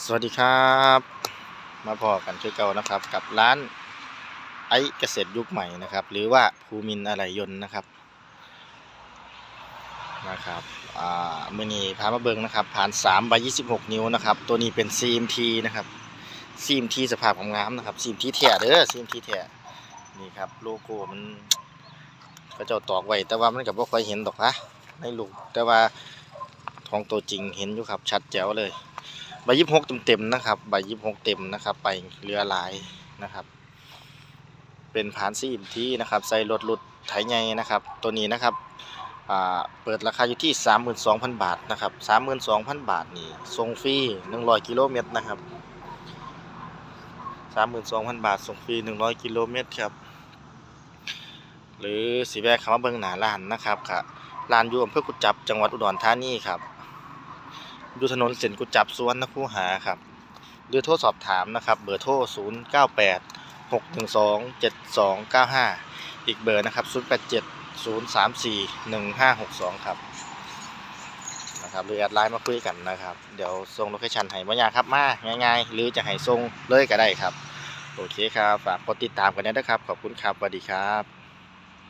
สวัสดีครับ มาพอกันช่วยเก่านะครับ กับร้านไอเกษตรยุคใหม่นะครับ หรือว่าภูมินทร์อะไรยนต์นะครับนะครับอ่ามือนี้พามาเบิงนะครับ ผ่าน3ใบ26 นิ้วนะครับ ตัวนี้เป็น CMT นะครับ CMT สภาพของงามนะครับ CMT แท้เด้อ CMT แท้นี่ครับโลโก้มันก็เจ้าตอกไว้แต่ว่ามันก็บ่ค่อยเห็นดอกนะในลูกแต่ว่าของตัวจริงเห็นอยู่ครับชัดแจ๋วเลย ใบยี่หกเต็มๆนะครับใบยี่หกเต็มนะครับ ไปเรือลายนะครับ เป็นผานซีมที่นะครับใส่รถรุดไถใหญ่นะครับ ตัวนี้นะครับเปิดราคาอยู่ที่ 32,000 บาทนะครับ 32,000 บาทนี่ส่งฟรี 100 กิโลเมตรนะครับ 32,000 บาทส่งฟรี 100 กิโลเมตรครับหรือสิแวะเข้ามาเบิงหนาร้านนะครับค่ะร้านอยู่อำเภอกุจับจังหวัดอุดรธานีครับ อยู่ถนนเส้นกุจับสวนนคูหาครับ หรือโทรสอบถามนะครับ เบอร์โทร 0 9 8 6 1 2 7 2 9 5 อีกเบอร์นะครับ 0 8 7 0 3 4 1 5 6 2 ครับนะครับหรือแอดไลน์มาคุยกันนะครับ เดี๋ยวส่งโลเคชันให้บ่ยากครับมาง่ายๆ หรือจะให้ส่งเลยก็ได้ครับ โอเคครับ ฝากกดติดตามกันนะครับ ขอบคุณครับสวัสดีครับ